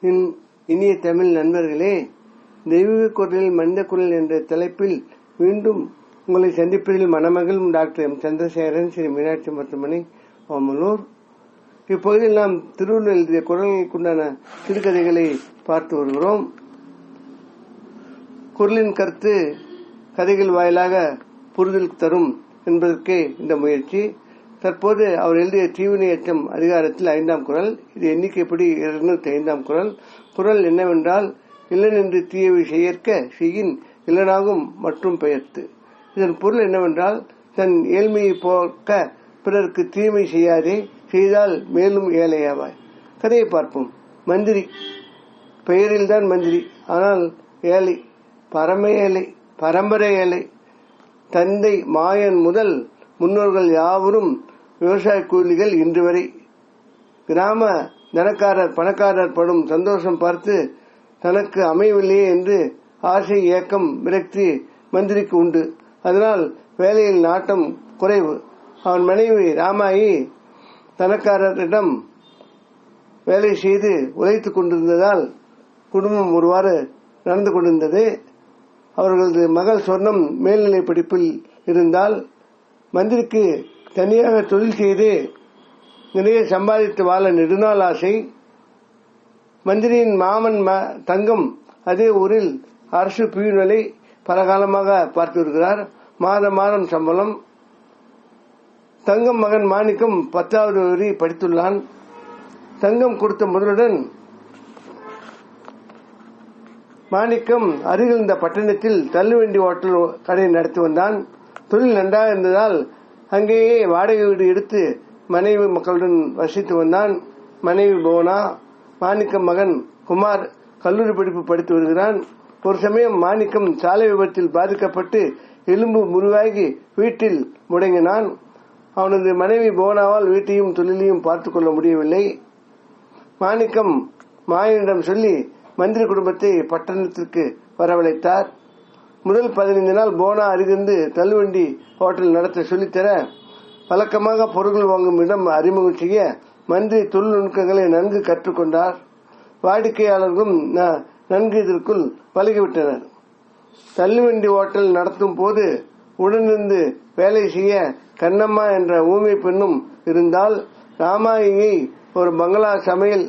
இன் இனிய தமிழ் நண்பர்களே தெய்வீக குரலில் மனித குரல் என்ற தலைப்பில் மீண்டும் உங்களை சந்திப்பதில் மணமகளும் டாக்டர் எம். சந்திரசேகரன் ஸ்ரீ மீனாட்சி மருத்துவமனை ஓமலூர் இப்பகுதியில் நாம் திருவள்ளுவர் எழுதிய குரலுக்குண்டான சிறுகதைகளை பார்த்து வருகிறோம். குரலின் கருத்து கதைகள் வாயிலாக புரிதல் தரும் என்பதற்கே இந்த முயற்சி. தற்போது அவர் எழுதிய தீவினை அதிகாரத்தில் ஐந்தாம் குரல் இது எண்ணிக்கைப்படி இருநூத்தி ஐந்தாம் குரல். குரல் என்னவென்றால் இல்லனென்று தீயவை செய்யற்க செய்யின் இல்லனாகும் மற்றும் பெயர்த்து. இதன் பொருள் என்னவென்றால் தன் ஏழ்மையை போக்க பிறருக்கு தீமை செய்யாதே செய்தால் மேலும் ஏழையாவாய். கதையை பார்ப்போம். மந்திரி. பெயரில்தான் மந்திரி. ஆனால் ஏழை. பரம ஏழை பரம்பரை ஏழை. தந்தை மாயன் முதல் முன்னோர்கள் யாவரும் விவசாய கூலிகள் இன்று வரை கிராம தனக்காரர் பணக்காரர் படும் சந்தோஷம் பார்த்து தனக்கு அமையவில்லையே என்று ஆசை ஏக்கம் விரக்தி மந்திரிக்கு உண்டு. அதனால் வேலையில் நாட்டம் குறைவு. அவன் மனைவி ராமாயி தனக்காரரிடம் வேலை செய்து உழைத்துக் கொண்டிருந்ததால் குடும்பம் ஒருவாறு நடந்து கொண்டிருந்தது. அவர்களது மகள் சொர்ணம் மேல்நிலை படிப்பில் இருந்தால் மந்திரிக்கு தனியாக தொழில் செய்து நிறைய சம்பாதித்து வாழ நெடுநாள் ஆசை. மந்திரியின் மாமன் தங்கம் அதே ஊரில் அரசு பியூனலை பல காலமாக பார்த்து வருகிறார். மாத மாதம் சம்பளம். தங்கம் மகன் மாணிக்கம் பத்தாவது வரி படித்துள்ளான். தங்கம் கொடுத்த முதலுடன் மாணிக்கம் அருகில் இருந்த பட்டணத்தில் தள்ளுவண்டி ஓட்டல் கடை நடத்தி வந்தான். தொழில் நன்றாக இருந்ததால் அங்கேயே வாடகை வீடு எடுத்து மனைவி மக்களுடன் வசித்து வந்தான். மனைவி போனா மாணிக்கம் மகன் குமார் கல்லூரி படிப்பு படித்து வருகிறான். ஒரு சமயம் மாணிக்கம் சாலை விபத்தில் பாதிக்கப்பட்டு எலும்பு முறிவாகி வீட்டில் முடங்கினான். அவனது மனைவி போனாவால் வீட்டையும் தொழிலையும் பார்த்துக் கொள்ள முடியவில்லை. மாணிக்கம் மாயனிடம் சொல்லி மந்திரி குடும்பத்தை பட்டணத்திற்கு வரவழைத்தார். முதல் பதினைந்து நாள் போனா அருகிருந்து தள்ளுவண்டி ஹோட்டல் நடத்த சொல்லித்தர வழக்கமாக பொருட்கள் வாங்கும் இடம் அறிமுகம் செய்ய மந்திரி தொழில்நுட்பங்களை நன்கு கற்றுக்கொண்டார். வாடிக்கையாளர்களும் நன்கு இதற்குள் பழகிவிட்டனர். தள்ளுவண்டி ஹோட்டல் நடத்தும் போது உடனிருந்து வேலை செய்ய கண்ணம்மா என்ற ஊமை பெண்ணும் இருந்தால் ராமாயியை ஒரு பங்களா சமையல்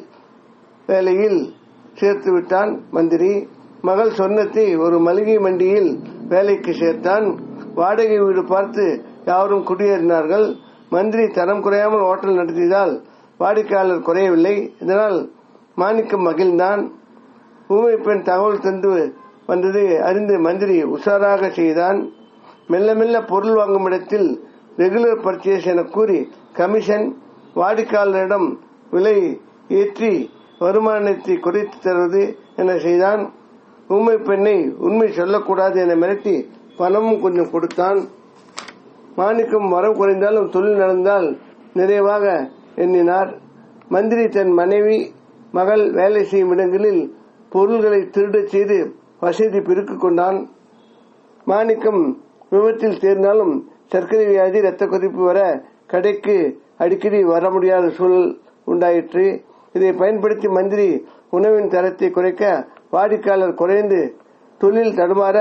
வேலையில் சேர்த்து விட்டான் மந்திரி. மகள் சொன்னத்தை ஒரு மளிகை மண்டியில் வேலைக்கு சேர்த்தான். வாடகை வீடு பார்த்து யாரும் குடியேறினார்கள். மந்திரி தரம் குறையாமல் ஹோட்டல் நடத்தியதால் வாடிக்கையாளர் குறையவில்லை. இதனால் மாணிக்கம் மகிழ்ந்தான். ஊமை பெண் தகவல் தந்து வந்தது அறிந்து மந்திரி உஷாராக செய்தான். மெல்ல மெல்ல பொருள் வாங்கும் இடத்தில் ரெகுலர் பர்ச்சேஸ் என கூறி கமிஷன் வாடிக்கையாளரிடம் விலை ஏற்றி வருமானத்தை குறைத்து தருவது என செய்தான். ஊமை பெண்ணை உண்மை சொல்லக்கூடாது என மிரட்டி பணமும் கொஞ்சம் கொடுத்தான். மாணிக்கம் வரம் குறைந்தாலும் தொழில் நடந்தால் நிறைவாக எண்ணினார். மந்திரி தன் மனைவி மகள் வேலை செய்யும் இடங்களில் பொருள்களை திருடச் செய்து வசதி பெருக்கிக் கொண்டான். மாணிக்கம் விபத்தில் சேர்ந்தாலும் சர்க்கரை வியாதி ரத்த கொதிப்பு வர கடைக்கு அடிக்கடி வர முடியாத சூழல் உண்டாயிற்று. இதை பயன்படுத்தி மந்திரி உணவின் தரத்தை குறைக்க வாடிக்கையாளர் குறைந்து தொழில் தடுமாற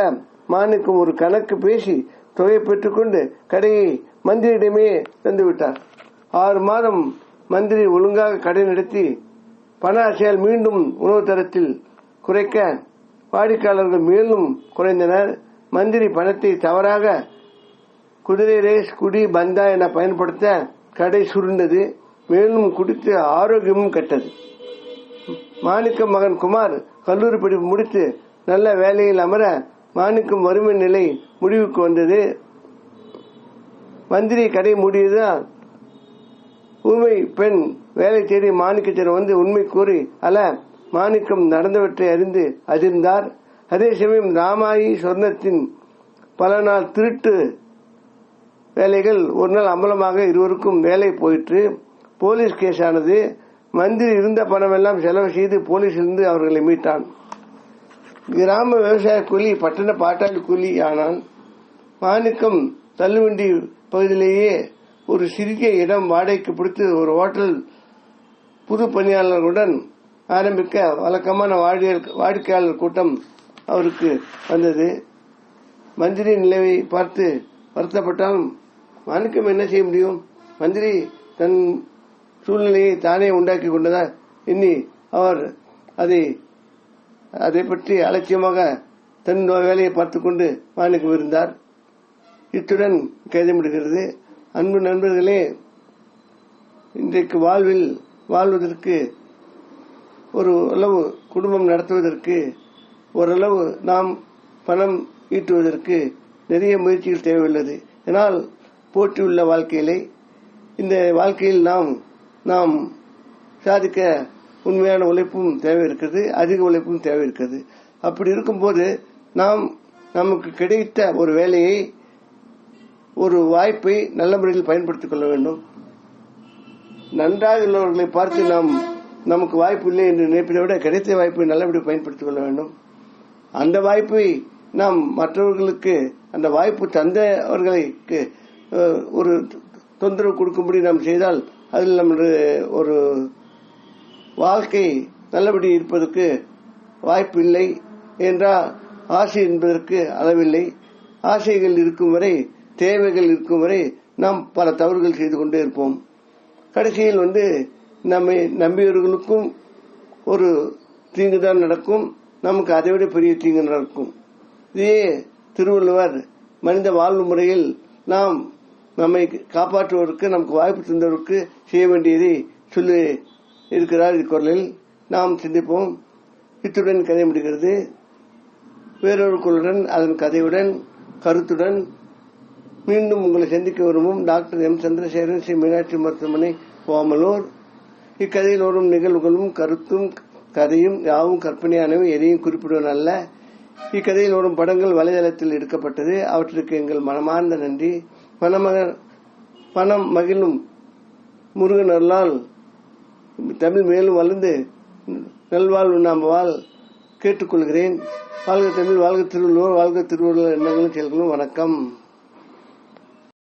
மானுக்கும் ஒரு கணக்கு பேசி தொகை பெற்றுக்கொண்டு கடையை மந்திரியிடமே தந்துவிட்டார். ஆறு மாதம் மந்திரி ஒழுங்காக கடை நடத்தி பண ஆசையால் மீண்டும் உணவு தரத்தில் குறைக்க வாடிக்கையாளர்கள் மேலும் குறைந்தனர். மந்திரி பணத்தை தவறாக குதிரை ரேஸ் குடி பந்தா என பயன்படுத்த கடை சுருண்டது. மேலும் குடித்து ஆரோக்கியமும் கெட்டது. மாணிக்க மகன் குமார் கல்லூரி படிப்பு முடித்து நல்ல வேலையில் அமர மாணிக்கம் வறுமை நிலை முடிவுக்கு வந்தது. மந்திரி கடை மூடியதால் ஊமை பெண் வேலை தேடி மாணிக்கச்சர் வந்து உண்மை கூறி அல மாணிக்கம் நடந்தவற்றை அறிந்து அதிர்ந்தார். அதே சமயம் ராமாயி சொர்ணத்தின் பல நாள் திருட்டு வேலைகள் ஒரு நாள் அம்பலமாக இருவருக்கும் வேலை போயிற்று. போலீஸ் கேஸ் ஆனது மந்திரி இருந்த பணமெல்லாம் செலவு செய்து போலீஸ் இருந்து அவர்களை மீட்டான். கிராம விவசாய கூலி பட்டண பாட்டாளி கூலி ஆனான். மாணிக்கம் தள்ளுவண்டி பகுதியிலேயே ஒரு சிறிய இடம் வாடகைக்கு பிடித்து ஒரு ஹோட்டல் புது பணியாளர்களுடன் ஆரம்பிக்க வழக்கமான வாடிக்கையாளர் கூட்டம் அவருக்கு வந்தது. மந்திரி நிலையை பார்த்து வருத்தப்பட்டாலும் மாணிக்கம் என்ன செய்ய முடியும்? மந்திரி தன் சூழ்நிலையை தானே உண்டாக்கி கொண்டதால் எண்ணி அவர் அதை அதை பற்றி அலட்சியமாக தன் வேலையை பார்த்து கொண்டு மாணிக்கம் இருந்தார் இத்துடன் கைதமிடுகிறது அன்பு நண்பர்களே இன்றைக்கு வாழ்வில் வாழ்வதற்கு ஒரு அளவு குடும்பம் நடத்துவதற்கு ஓரளவு நாம் பணம் ஈட்டுவதற்கு நிறைய முயற்சிகள் தேவையுள்ளது. இதனால் போட்டியுள்ள வாழ்க்கையிலே இந்த வாழ்க்கையில் நாம் நாம் சாதிக்க உண்மையான உழைப்பும் தேவை இருக்கிறது அதிக உழைப்பும் தேவை இருக்கிறது அப்படி இருக்கும்போது நாம் நமக்கு கிடைத்த ஒரு வேலையை ஒரு வாய்ப்பை நல்ல முறையில் பயன்படுத்திக் கொள்ள வேண்டும். நன்றாக உள்ளவர்களை பார்த்து நாம் நமக்கு வாய்ப்பு இல்லை என்று நினைப்பதை விட கிடைத்த வாய்ப்பை நல்லபடியாக பயன்படுத்திக் கொள்ள வேண்டும். அந்த வாய்ப்பை நாம் மற்றவர்களுக்கு அந்த வாய்ப்பு தந்தவர்களுக்கு ஒரு தொந்தரவு கொடுக்கும்படி நாம் செய்தால் அதில் நமது ஒரு வாழ்க்கை நல்லபடி இருப்பதற்கு வாய்ப்பு இல்லை என்றால் ஆசை என்பதற்கு அளவில்லை. ஆசைகள் இருக்கும் வரை தேவைகள் இருக்கும் வரை நாம் பல தவறுகள் செய்து கொண்டே இருப்போம். கடைசியில் வந்து நம்மை நம்பியவர்களுக்கும் ஒரு தீங்கு தான் நடக்கும். நமக்கு அதைவிட பெரிய தீங்கு நடக்கும். இதே திருவள்ளுவர் மனித வாழ்வு முறையில் நாம் நம்மை காப்பாற்றுவதற்கு நமக்கு வாய்ப்பு தந்தவருக்கு செய்ய வேண்டியதை சொல்லி இருக்கிறார் இக்குரலில். நாம் சிந்திப்போம். இத்துடன் கதை முடிகிறது. வேறொரு குரலுடன் அதன் கதையுடன் கருத்துடன் மீண்டும் உங்களை சந்திக்க விரும்பும் டாக்டர் எம். சந்திரசேகரன் ஸ்ரீ மீனாட்சி மருத்துவமனை ஓமலூர் இக்கதையில் வரும் நிகழ்வுகளும் கருத்தும் கதையும் யாவும் கற்பனையானவை எதையும் குறிப்பிடுவது அல்ல. இக்கதையில் வரும் படங்கள் வலைதளத்தில் எடுக்கப்பட்டது. அவற்றுக்கு எங்கள் மனமார்ந்த நன்றி. மனமக பணம் மகிழும் முருகன் அருளால் தமிழ் மேலும் வளர்ந்து நல்வாழ்வு நாம் வாழ் கேட்டுக்கொள்கிறேன். வாழ்க தமிழ் வாழ்க திருவள்ளுவர் வாழ்க திருவள்ளுவர் எண்ணங்களும் செயல்களும் வணக்கம்.